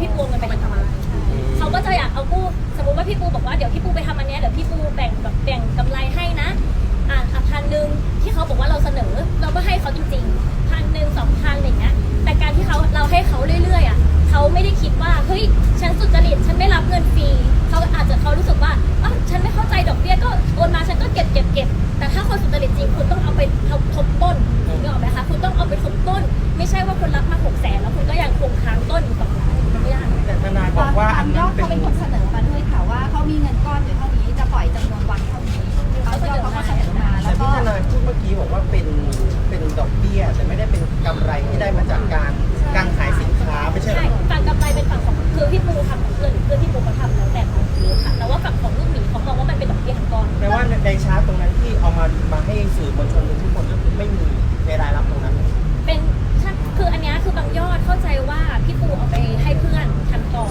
พี่ปูเอาเงินไปทำอะไรเขาก็จะอยากเอากู้สมมติว่าพี่ปูบอกว่าเดี๋ยวพี่ปูไปทำอันเนี้ยเดี๋ยวพี่ปูแบ่งแบบแบ่งกำไรให้นะอะอะพันหนึ่งที่เขาบอกว่าเราเสนอ เราก็ให้เขาจริงๆพันหนึ่งสองพันอะไรเงี้ยแต่การที่เขาเราให้เขาเรื่อยๆอะเขาไม่ได้คิดว่าเฮ้ยฉันสุจริตฉันไม่รับเงินฟรีเขาอาจจะเขารู้สึกว่าอ้าวฉันไม่เข้าใจดอกเบี้ยก็โอนมาฉันก็เก็บเก็บเก็บแต่ถ้าคนสุจริตจริงคุณต้องเอาไปทบทบต้นนึกออกไหมคะคุณต้องเอาไปทบต้น ไม่ใช่ว่าคุณรับมาหกแสนแล้วคุณก็ยังคงค้างต้นอยู่สองล้านมันไม่ได้ แต่ทนายบอกว่าอันยนั้อนดเป็นเขาเป็นคนเสนอมาด้วยค่ะว่าเขามีเงินก้อนอยู่เท่านี้จะปล่อยจำนวนวันเท่านี้เขายอดเขาก็เสนอมาแล้แต่วก็ที่ทนายพูดเมื่อกี้บอกว่าเป็นเป็นดอกเบี้ย แต่ไม่ได้เป็นกำไรที่ได้มาจากการการขายสินค้าไม่ใช่เหรใช่อ ฝั่งกำไรเป็นฝั่งของคือพี่ปูทำของเพื่อนหรือเพื่อนพี่ปูเขาทำแล้วแต่ของคือค่ะแต่ว่าฝั่งของลูกหมีเขามองว่ามันเป็นดอกเบี้ยทั้งก้อน แปลว่าในชาร์ตตรงนั้นที่เอามามาให้สื่อมวลชน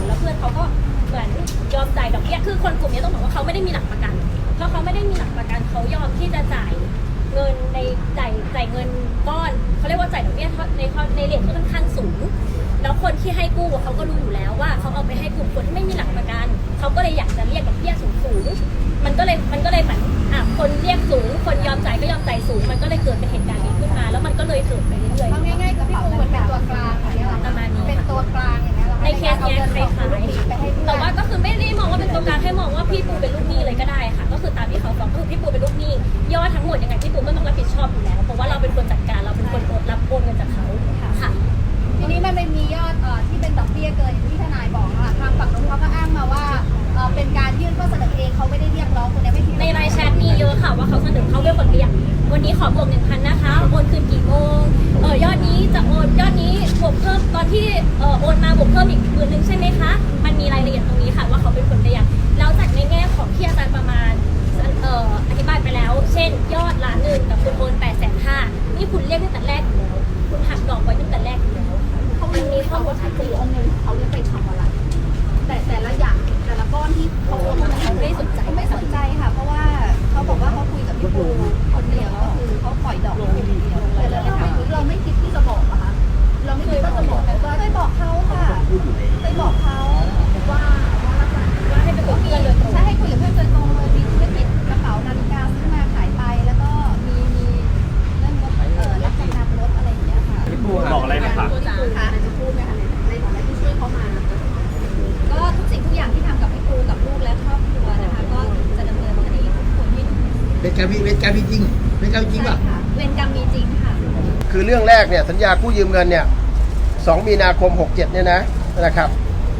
แล้วเพื่อนเขาก็เหมือนยอมจ่ายดอกเบี้ยคือคนกลุ่มนี้ต้องบอกว่าเขาไม่ได้มีหลักประกัน เพราะเขาไม่ได้มีหลักประกันเขายอมที่จะจ่ายเงินในจ่ายจ่ายเงินก้อนเขาเรียกว่าจ่ายดอกเบี้ยในในเรทที่ค่อนข้างสูง แล้วคนที่ให้กู้เขาก็รู้อยู่แล้วว่าเขาเอาไปให้กลุ่มคนที่ไม่มีหลักประกันเขาก็เลยอยากจะเรียกดอกเบี้ยสูงสูงๆมันก็เลยมันก็เลยเหมือนอะคนเรียกสูง คนยอมจ่ายก็ยอมจ่ายสูง มันก็เลยเกิดเป็นเหตุการณ์นี้ขึ้นมา แล้วมันก็เลยเกิดไปเรื่อยเอาง่ายๆก็พี่ปูเหมือนเป็นตัวกลางอย่างเงี้ยเหรอประมาณนี้เป็นตัวกลาง อย่างเงี้ยหรอๆในเคสเนี้ยคล้ายๆแต่ว่าก็คือไม่ได้มองว่าเป็นตัวกลางให้มองว่าพี่ปูเป็นลูกหนี้เลยก็ได้ค่ะ ก็คือตามที่เขาฟ้องก็คือพี่ปูเป็นลูกหนี้ยอดทั้งหมดยังไงพี่ปูก็ต้องรับผิดชอบอยู่แล้วเพราะว่าเราเป็นคนจัดการเราเป็นคนรับโอนเงินจากเขาค่ะทีนี้มันไม่มียอดเอ่อที่เป็นดอกเบี้ยเกินอย่างที่ทนายบอกอะทางฝั่งนู้นเขาก็อ้างมาว่าเอ่อเป็นการยื่นข้อเสนอเองเขาไม่ได้เรียกร้อง นนี้ขอบวกหนึ่งพันนะคะ โอนคืนกี่โมงเออยอดนี้จะโอนยอดนี้บวกเพิ่มตอนที่เออโอนมาบวกเพิ่มอีกหมื่นหนึ่งใช่ไหมคะ มันมีรายละเอียดตรงนี้ค่ะว่าเขาเป็นคนเรียกแล้วจากในแง่ของที่อาจารย์ประมาณเอ่ออธิบายไปแล้ว เช่น ยอดล้านหนึ่งแต่คุณโอนแปดแสนห้านี่คุณเรียกตั้งแต่แรกอยู่แล้วคุณหักดอกไว้ตั้งแต่แรกอยู่แล้วเขามันรู้มีไหมข้อคะมูลว่าชัดเจคือนเอาเงินเขาเนี่ยไปทำอะไร แต่แต่ละอย่างแต่ละก้อนที่เขาโอนมาเขาไม่สนใจไม่สนใจค่ะ เพราะว่าเขาบอกว่าเขาคุย กับพี่ปูคนเดียวก็คือเขาปล่อยดอกคนเดียวแต่เราไม่เราไม่คิด การมีเป็นการมีจริงเป็นการมีจริงใช่ป่ะค่ะเวรกรรมมีจริงค่ะ คือเรื่องแรกเนี่ยสัญญากู้ยืมเงินเนี่ย2มีนาคม 67เนี่ยนะนะครับ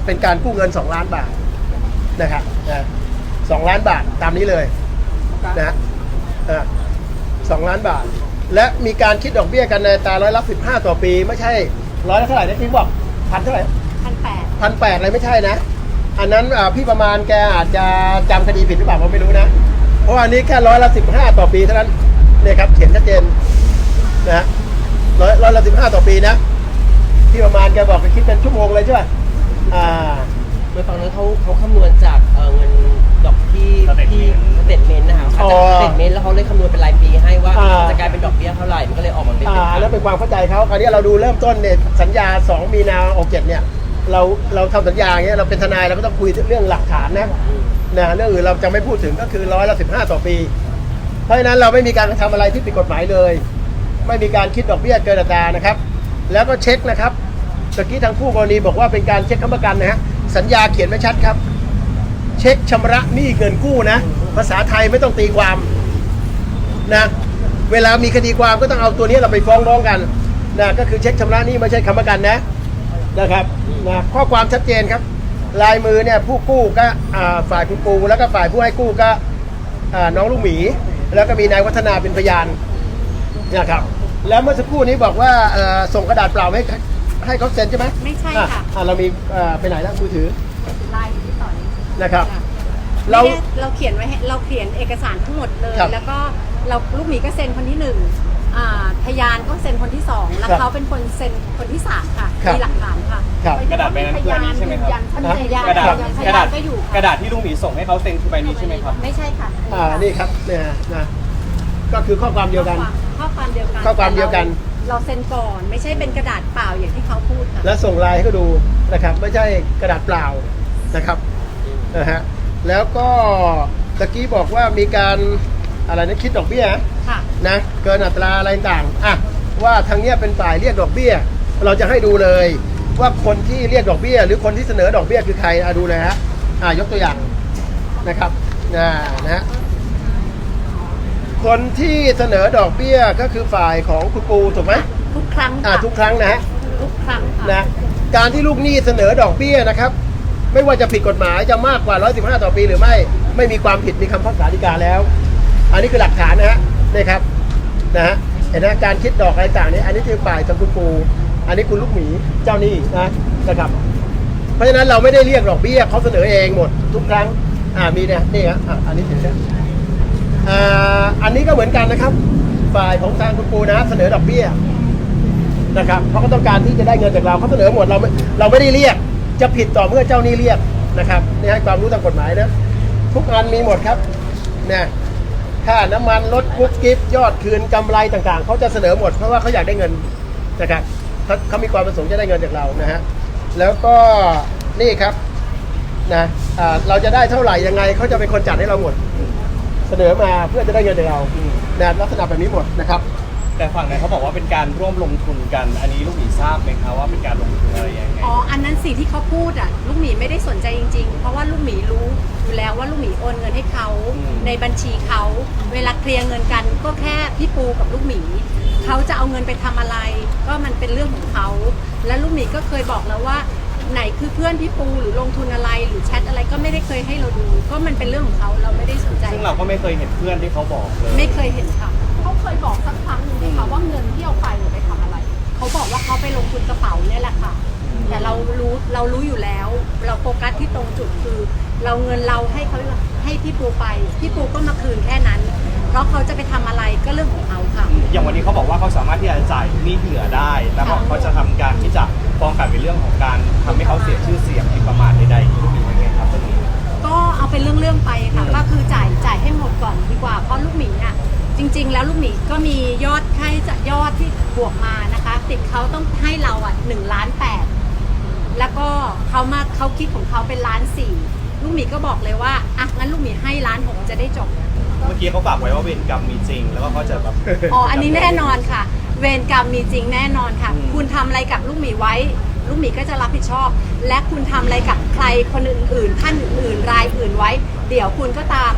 เป็นการกู้เงิน 2 ล้านบาทนะครับนะสองล้านบาทตามนี้เลยนะฮะเออสองล้านบาท และมีการคิดดอกเบี้ยกันในอัตราร้อยละ15ต่อปี ไม่ใช่ร้อยละเท่าไหร่นะพี่บอกพันเท่าไหร่พันแปดพันแปดอะไรไม่ใช่นะ อันนั้นอ่าพี่ประมาณแกอาจจะจำคดีผิดหรือเปล่าผมไม่รู้นะ เพราะว่าอันนี้แค่ร้อยละสิบห้าต่อปีเท่านั้นเนี่ยครับเขียนชัดเจนนะฮะร้อยร้อยละสิบห้าต่อปีนะพี่ประมาณแกบอกแกคิดเป็นชั่วโมงเลยใช่ป่ะอ่าโดยฝั่งนั้นเขาเขาคำนวณจากเอ่อเงินดอกที่ Statement ที่สเตทเมนต์นะครับอ๋อจากสเตทเมนต์แล้วเขาเลยคำนวณเป็นรายปีให้ว่าอ่า จะกลายเป็นดอกเบี้ยเท่าไหร่มันก็เลยออกมาเป็นอ่าแล้วเป็นความเข้าใจเขาคราวนี้เราดูเริ่มต้นเนี่ยสัญญา 2 มีนาออกเจ็ดเนี่ย เราเราทำสัญญาอย่างเงี้ยเราเป็นทนายเราก็ต้องคุยเรื่องหลักฐานนะอืม นะเรื่องอื่นเราจะไม่พูดถึงก็คือร้อยละสิบห้าต่อปี เพราะฉะนั้นเราไม่มีการทำอะไรที่ผิดกฎหมายเลย ไม่มีการคิดดอกเบี้ยเกินอัตรานะครับ แล้วก็เช็คนะครับตะกี้ทางผู้กรณีบอกว่าเป็นการเช็คค้ำประกันนะฮะสัญญาเขียนไว้ชัดครับ เช็คชำระหนี้เงินกู้นะ ภาษาไทยไม่ต้องตีความนะเวลามีคดีความก็ต้องเอาตัวนี้เราไปฟ้องร้องกันนะก็คือเช็คชำระหนี้ไม่ใช่ค้ำประกันนะนะครับนะข้อความชัดเจนครับ ลายมือเนี่ยผู้กู้ก็อ่าฝ่ายคุณปูแล้วก็ฝ่ายผู้ให้กู้ก็อ่าน้องลูกหมี แล้วก็มีนายวัฒนาเป็นพยานนะครับแล้วเมื่อสักครู่นี้บอกว่าเอ่อส่งกระดาษเปล่าให้ให้เขาเซ็นใช่ไหมไม่ใช่อ่ค่ะอ่าเรามีเอ่อไปไหนแล้วมือถือไลน์ที่ต่อนี้นะครับค่ะเราไม่ได้เราเขียนไว้ให้เราเขียนเอกสารทั้งหมดเลยครับแล้วก็เราลูกหมีก็เซ็นคนที่หนึ่ง อ่าพยานก็เซ็นคนที่สองแล้วครับเขาเป็นคนเซ็นคนที่สามค่ะครับมีหลักฐานค่ะครับกระดาษใบนั้นคืออันนี้ใช่ไหมครับยันชัดเจนฮะกระดาษพกระยาดานษก็อยู่กระดาษที่ลุงหมีส่งให้เขาเซ็นคือใบนี้ใช่ไหมครับ ไม่ใช่ค่ะอ่านี่ครับเนี่ยนะก็คือข้อความเดียวกัน ข้อความเดียวกันข้อความเดียวกันแต่เราเราเซ็นก่อนไม่ใช่เป็นกระดาษเปล่าอย่างที่เขาพูดค่ะ แล้วส่งไลน์ให้เขาดูนะครับ ไม่ใช่กระดาษเปล่านะครับนะฮะแล้วก็ตะกี้บอกว่ามีการอะไรนะคิดดอกเบี้ย ค่ะนะเกินอัตราอะไรต่างๆอะว่าทางเนี้ยเป็นฝ่ายเรียกดอกเบี้ย เราจะให้ดูเลย ว่าคนที่เรียกดอกเบี้ย หรือคนที่เสนอดอกเบี้ยคือใครอะดูเลยฮะอะยกตัวอย่างนะครับอ่านะฮะคนที่เสนอดอกเบี้ยก็คือฝ่ายของคุณปูถูกไหมทุกครั้งอ่าค่ะทุกครั้งนะฮะ ทุกครั้งค่ะนะการที่ลูกหนี้เสนอดอกเบี้ยนะครับ ไม่ว่าจะผิดกฎหมายจะมากกว่า 115 ต่อปีหรือไม่ ไม่มีความผิดมีคำพักษาฎีกาแล้ว อันนี้คือหลักฐานนะฮะ นี่ครับนะฮะเห็นนะการคิดดอกอะไรต่างนี้อันนี้คือฝ่ายทางคุณปู อันนี้คุณลูกหมีเจ้านี้นะนะครับ เพราะฉะนั้นเราไม่ได้เรียกดอกเบี้ยเขาเสนอเองหมด ทุกครั้งอ่ามีเนี่ยนี่ฮะอะอันนี้เห็นไหมอ่าอันนี้ก็เหมือนกันนะครับ ฝ่ายของทางคุณปูนะ เสนอดอกเบี้ยนะครับเพราะเขาต้องการที่จะได้เงินจากเราเขาเสนอหมดเราไม่เราไม่ได้เรียกจะผิดต่อเมื่อเจ้านี้เรียกนะครับนี่ให้ความรู้ทางกฎหมายนะทุกอันมีหมดครับเนี่ย ค่าน้ำมันลดกุ๊กกิฟยอดคืนกำไรต่างๆ เขาจะเสนอหมดเพราะว่าเขาอยากได้เงินนะครับเขาเขามีความประสงค์จะได้เงินจากเรานะฮะแล้วก็นี่ครับนะอ่าเราจะได้เท่าไหร่ยังไงเขาจะเป็นคนจัดให้เราหมด เสนอมาเพื่อจะได้เงินจากเรานะลักษณะแบบนี้หมดนะครับ แต่ฝั่งนั้นเขาบอกว่าเป็นการร่วมลงทุนกัน อันนี้ลูกหมีทราบไหมครับว่าเป็นการลงทุนอะไรยังไงอ๋อ อันนั้นสิ่งที่เขาพูดอะ ลูกหมีไม่ได้สนใจจริง ๆ เพราะว่าลูกหมีรู้อยู่แล้วว่าลูกหมีโอนเงินให้เขาอืมในบัญชีเขา เวลาเคลียร์เงินกันก็แค่พี่ปูกับลูกหมี เขาจะเอาเงินไปทำอะไร ก็มันเป็นเรื่องของเขา และลูกหมีก็เคยบอกแล้วว่า ไหนคือเพื่อนพี่ปูหรือลงทุนอะไรหรือแชทอะไรก็ไม่ได้เคยให้เราดู ก็มันเป็นเรื่องของเขาเราไม่ได้สนใจ ซึ่งเราก็ไม่เคยเห็นเพื่อนที่เขาบอกเลย ไม่เคยเห็นค่ะเขาเค ยบอกสักครั้งหนึ่งไหมคะว่าเงินที่เอาไปเนี่ยไปทำอะไร เขาบอกว่าเขาไปลงทุนกระเป๋าเนี่ยแหละค่ะ แต่เรารู้เรารู้อยู่แล้ว เราโฟกัสที่ตรงจุดคือ เราเงินเราให้เขาให้พี่ปูไปพี่ปูก็มาคืนแค่นั้น เพราะเขาจะไปทำอะไรก็เรื่องของเขาค่ะ อย่างวันนี้เขาบอกว่าเขาสามารถที่จะจ่ายหนี้ที่เหลือได้ แล้วก็เขาจะทำการที่จะฟ้องกลับในเรื่องของการทำให้เขาเสียชื่อเสียงผิดประมาทใดๆลูกหมียังไงครับตรงนี้ ก็เอาเป็นเรื่องๆไปค่ะอืมก็คือจ่ายจ่ายให้หมดก่อนดีกว่าเพราะลูกหมีอะ จริง ๆ แล้วลูกหมีก็มียอดค่าใช้จ่ายยอดที่บวกมานะคะ ติดเขาต้องให้เราอะหนึ่งล้านแปดแล้วก็เขามาเขาคิดของเขาเป็นล้านสี่ลูกหมีก็บอกเลยว่าอะงั้นลูกหมีให้ล้านหกจะได้จบ เมื่อกี้เขาฝากไว้ว่าเวรกรรมมีจริง แล้วก็เขาจะแบบ อ๋อ อันนี้แน่นอนค่ะ เวรกรรมมีจริงแน่นอนค่ะ อืม คุณทำอะไรกับลูกหมีไว้ ลูกหมีก็จะรับผิดชอบ และคุณทำอะไรกับใครคนอื่นๆท่านอื่นๆรายอื่นไว้ เดี๋ยวคุณก็ตาม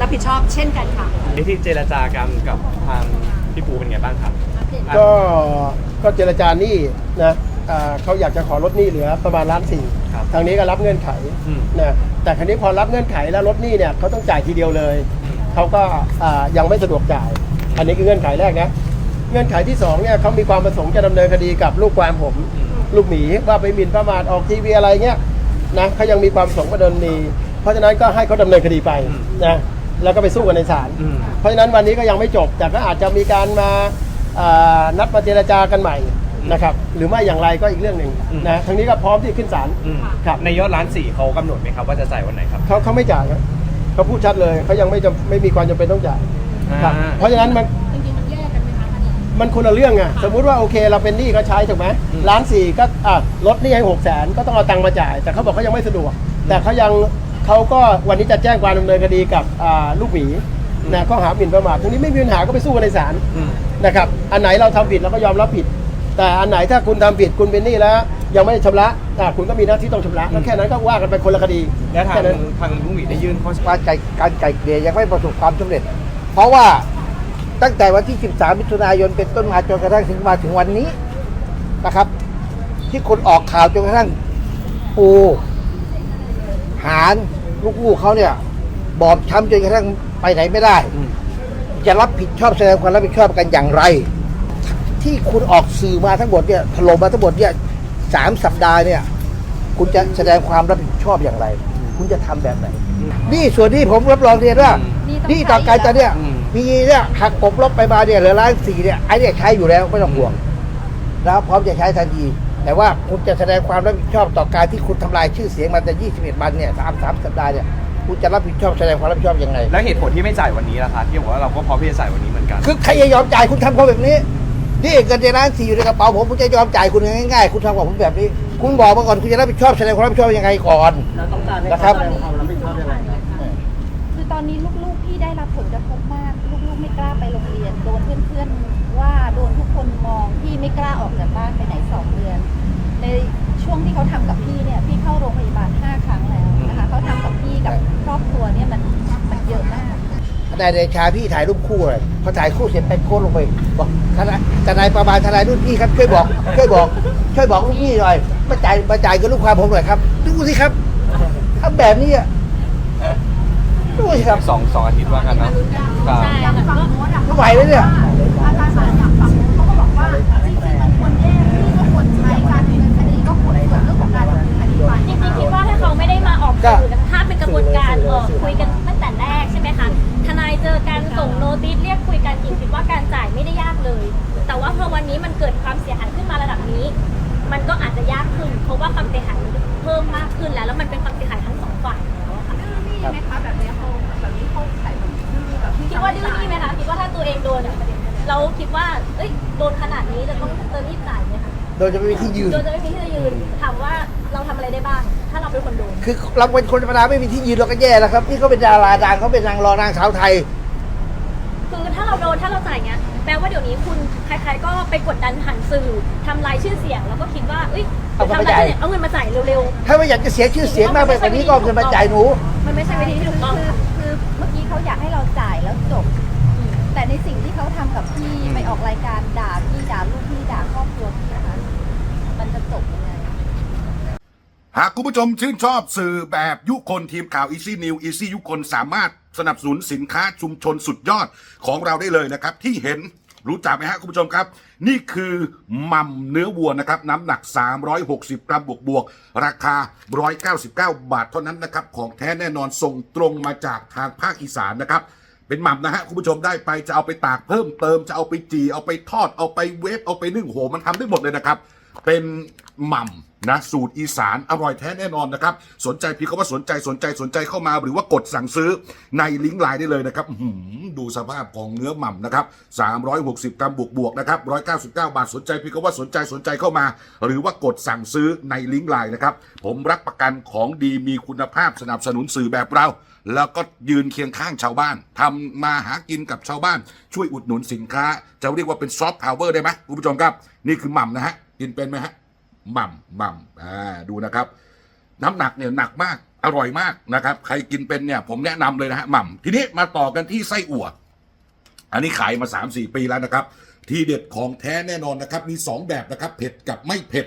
รับผิดชอบเช่นกันค่ะที่เจรจากันกับทางพี่ปูเป็นไงบ้างครับก็ก็เจรจาหนี้นะอ่าเขาอยากจะขอลดหนี้เหลือประมาณล้านสี่ครับ ทางนี้ก็รับเงื่อนไขอืม นะแต่ครั้นี้พอรับเงื่อนไขแล้วลดหนี้เนี่ยเขาต้องจ่ายทีเดียวเลยเขาก็อ่ายังไม่สะดวกจ่าย อันนี้คือเงื่อนไขแรกนะเงื่อนไขที่สองเนี่ยเขามีความประสงค์จะดำเนินคดีกับลูกความผมลูกหมีว่าไปหมิ่นประมาทออกทีวีอะไรเงี้ยนะเขายังมีความประสงค์มาดำเนินคดีเพราะฉะนั้นก็ให้เขาดำเนินคดีไปอืม นะ แล้วก็ไปสู้กันในศาลอืม เพราะฉะนั้นวันนี้ก็ยังไม่จบ แต่ก็อาจจะมีการมาอ่านัดมาเจรจากันใหม่นะครับ หรือไม่อย่างไรก็อีกเรื่องหนึ่งอืม นะทางนี้ก็พร้อมที่ขึ้นศาล อืมครับ ในยอดล้านสี่เขากำหนดไหมครับว่าจะจ่ายวันไหนครับเขาเขาไม่จ่ายครับเขาพูดชัดเลยเขายังไม่จำไม่มีความจำเป็นต้องจ่ายครับอ่า เพราะฉะนั้นมัน จริงๆมันแยกกันไหมคะอันนี้มันคนละเรื่องไงสมมุติว่าโอเคเราเป็นหนี้ก็ใช้ถูกไหมอืมล้านสี่ก็อะลดหนี้ให้หกแสนก็ต้องเอาตังค์มาจ่าย แต่เขาบอกเขายังไม่สะดวก แต่เขายัง เขาก็วันนี้จะแจ้งความดำเนินคดีกับอ่าลูกหมีนะข้อหาหมิ่นประมาทตรงนี้ไม่มีปัญหาก็ไปสู้กันในศาลอืมนะครับ อันไหนเราทำผิดเราก็ยอมรับผิด แต่อันไหนถ้าคุณทำผิดคุณเป็นหนี้แล้ว ยังไม่ได้ชำระอะคุณก็มีหน้าที่ต้องชำระแล้วแค่นั้นก็ว่ากันไปคนละคดีแล้วทางแค่นั้น ทางลุงหมีได้ยื่นข้อการไก่การไก่เกลี่ยยังไม่ประสบความสำเร็จ เพราะว่าตั้งแต่วันที่ 13 มิถุนายนเป็นต้นมาจนกระทั่งถึงมาถึงวันนี้นะครับ ที่คนออกข่าวจนกระทั่งปู หารลูกๆเขาเนี่ย บอบช้ำจนกระทั่งไปไหนไม่ได้อืมจะรับผิดชอบแสดงความรับผิดชอบกันอย่างไร ที่คุณออกสื่อมาทั้งหมดเนี่ยถล่มมาทั้งหมดเนี่ยสามสัปดาห์เนี่ย คุณจะแสดงความรับผิดชอบอย่างไร คุณจะทำแบบไหนนี่ส่วนนี้ผมรับรองเรียนว่าอืมนี่ต่อการจะเนี่ยอืมมีเนี่ยหักกบลบไปมาเนี่ยเหลือล้านสี่เนี่ยไอ้เนี่ยใช้อยู่แล้วไม่ต้องห่วงนะครับพร้อมจะใช้ทันที แต่ว่าคุณจะแสดงความรับผิดชอบต่อการที่คุณทำลายชื่อเสียงมาแต่21 วันเนี่ยสามสามสัปดาห์เนี่ยคุณจะรับผิดชอบแสดงความรับผิดชอบยังไง แล้วเหตุผลที่ไม่จ่ายวันนี้ล่ะคะที่บอกว่าเราก็พร้อมที่จะจ่ายวันนี้เหมือนกัน คือใครจะยอมจ่ายคุณทำคนแบบนี้ นี่เงินในร้านสี่อยู่ในกระเป๋าผมผมจะยอมจ่ายคุณง่ายๆ คุณทำกับผมแบบนี้ คุณบอกมาก่อนคุณจะรับผิดชอบแสดงความรับผิดชอบยังไงก่อนเราต้องการให้นะครัเขาบแสดงความรับผิดชอบยังไงครับคือตอนนี้ลูกๆพี่ได้รับผลกระทบมาก ลูกๆไม่กล้าไปโรงเรียนโดนเพื่อนๆ ว่าโดนทุกคนมองพี่ไม่กล้าออกจากบ้านไปไหนสองเดือน ในช่วงที่เขาทำกับพี่เนี่ยพี่เข้าโรงพยาบาลห้าครั้งแล้วนะคะเขาทำกับพี่กับครอบครัวเนี่ยมันมันเยอะมากทนายเดชาพี่ถ่ายรูปคู่เลยพอถ่ายคู่เสร็จไปโพสต์ลงไปบอกทนายทนายประมาณทนายรุ่นพี่ครับช่วยบอกช่วยบอก ช่วยบอกลูกพี่หน่อยมาจ่ายมาจ่ายกับลูกความผมหน่อยครับดูสิครับทำแบบนี้อะดูสิครับสองสองอาทิตย์ว่ากันนะครัใช่ค่ะก็ไม่ไหวเลยเนี่ยอาจารย์ กสื่อนะถ้าเป็นกระบวนการเออคุยกันตั้งแต่แรกใช่ไหมคะทนายเจอกันส่งโนติสเรียกคุยกันจริงคิดว่าการจ่ายไม่ได้ยากเลย แต่ว่าพอวันนี้มันเกิดความเสียหายขึ้นมาระดับนี้ มันก็อาจจะยากขึ้น เพราะว่าความเสียหายมันเพิ่มมากขึ้นแล้ว แล้วมันเป็นความเสียหายทั้งสองฝ่ายแล้วอะค่ะดื้อนี่ไหมคะแบบนี้เขาแบบนี้เขาใส่แบบดื้อแบบที่คิดว่าดื้อนี่ไหมคะคิดว่าถ้าตัวเองโดนเราคิดว่าเอ้ยโดนขนาดนี้จะต้องจะรีบจ่ายไหมคะโดยจะไม่มีที่ยืนโดนจะไม่มีที่จะยืนถามว่า เราทำอะไรได้บ้าง ถ้าเราเป็นคนโดนคือเราเป็นคนธรรมดาไม่มีที่ยืนเราก็แย่แล้วครับ นี่เขาเป็นดาราดังเขาเป็นนางรองนางสาวไทย คือถ้าเราโดนถ้าเราจ่ายเงี้ยแปลว่าเดี๋ยวนี้คุณใครๆก็ไปกดดันผ่านสื่อทำลายชื่อเสียง แล้วก็คิดว่าเอ้ยเอาเงินทำมาลายจ่าย ชื่อเสียงเอาเงินมาจ่ายเร็วถ้าไม่อยากจะเสียชื่อเสียงมากไปกว่านี้ก็เอาเงินมาจ่ายหนู ๆ มันไม่ใช่วิธีที่ถูกต้องคือค่ะ คือเมื่อกี้เขาอยากให้เราจ่ายแล้วจบ แต่ในสิ่งที่เขาทำกับพี่ไปออกรายการด่าพี่ด่าลูกพี่ด่าครอบครัวพี่นะคะมันจะจบยังไง หากคุณผู้ชมชื่นชอบสื่อแบบยุคนทีมข่าว Easy New Easy ยุคนสามารถสนับสนุนสินค้าชุมชนสุดยอดของเราได้เลยนะครับ ที่เห็นรู้จักไหมฮะคุณผู้ชมครับ นี่คือมัมเนื้อวัวนะครับ น้ำหนัก 360 กรัมบวกบวกราคา 199 บาทเท่านั้นนะครับ ของแท้แน่นอนส่งตรงมาจากทางภาคอีสานนะครับ เป็นหม่ำนะฮะคุณผู้ชมได้ไปจะเอาไปตากเพิ่มเติมจะเอาไปจีเอาไปทอดเอาไปเวฟเอาไปนึ่งโหมันทำได้หมดเลยนะครับ เป็นหม่ำนะสูตรอีสานอร่อยแท้แน่นอนนะครับ สนใจพี่เขาว่าสนใจสนใจสนใจเข้ามาหรือว่ากดสั่งซื้อในลิงก์ไลน์ได้เลยนะครับหือดูสภาพของเนื้อหม่ำนะครับ360 กรัมบวกบวกๆนะครับ199 บาทสนใจพี่เขาว่าสนใจสนใจเข้ามา หรือว่ากดสั่งซื้อในลิงก์ไลน์นะครับผมรับประกันของดีมีคุณภาพสนับสนุนสื่อแบบเรา แล้วก็ยืนเคียงข้างชาวบ้านทำมาหากินกับชาวบ้าน ช่วยอุดหนุนสินค้า จะเรียกว่าเป็นซอฟต์พาวเวอร์ได้ไหมคุณผู้ชมครับ นี่คือหม่ำนะฮะกินเป็นไหมฮะหม่ำหม่ำอ่าดูนะครับ น้ำหนักเนี่ยหนักมากอร่อยมากนะครับ ใครกินเป็นเนี่ยผมแนะนำเลยนะฮะหม่ำทีนี้มาต่อกันที่ไส้อั่วอันนี้ขายมา 3-4 ปีแล้วนะครับ ทีเด็ดของแท้แน่นอนนะครับ มี 2 แบบนะครับ เผ็ดกับไม่เผ็ด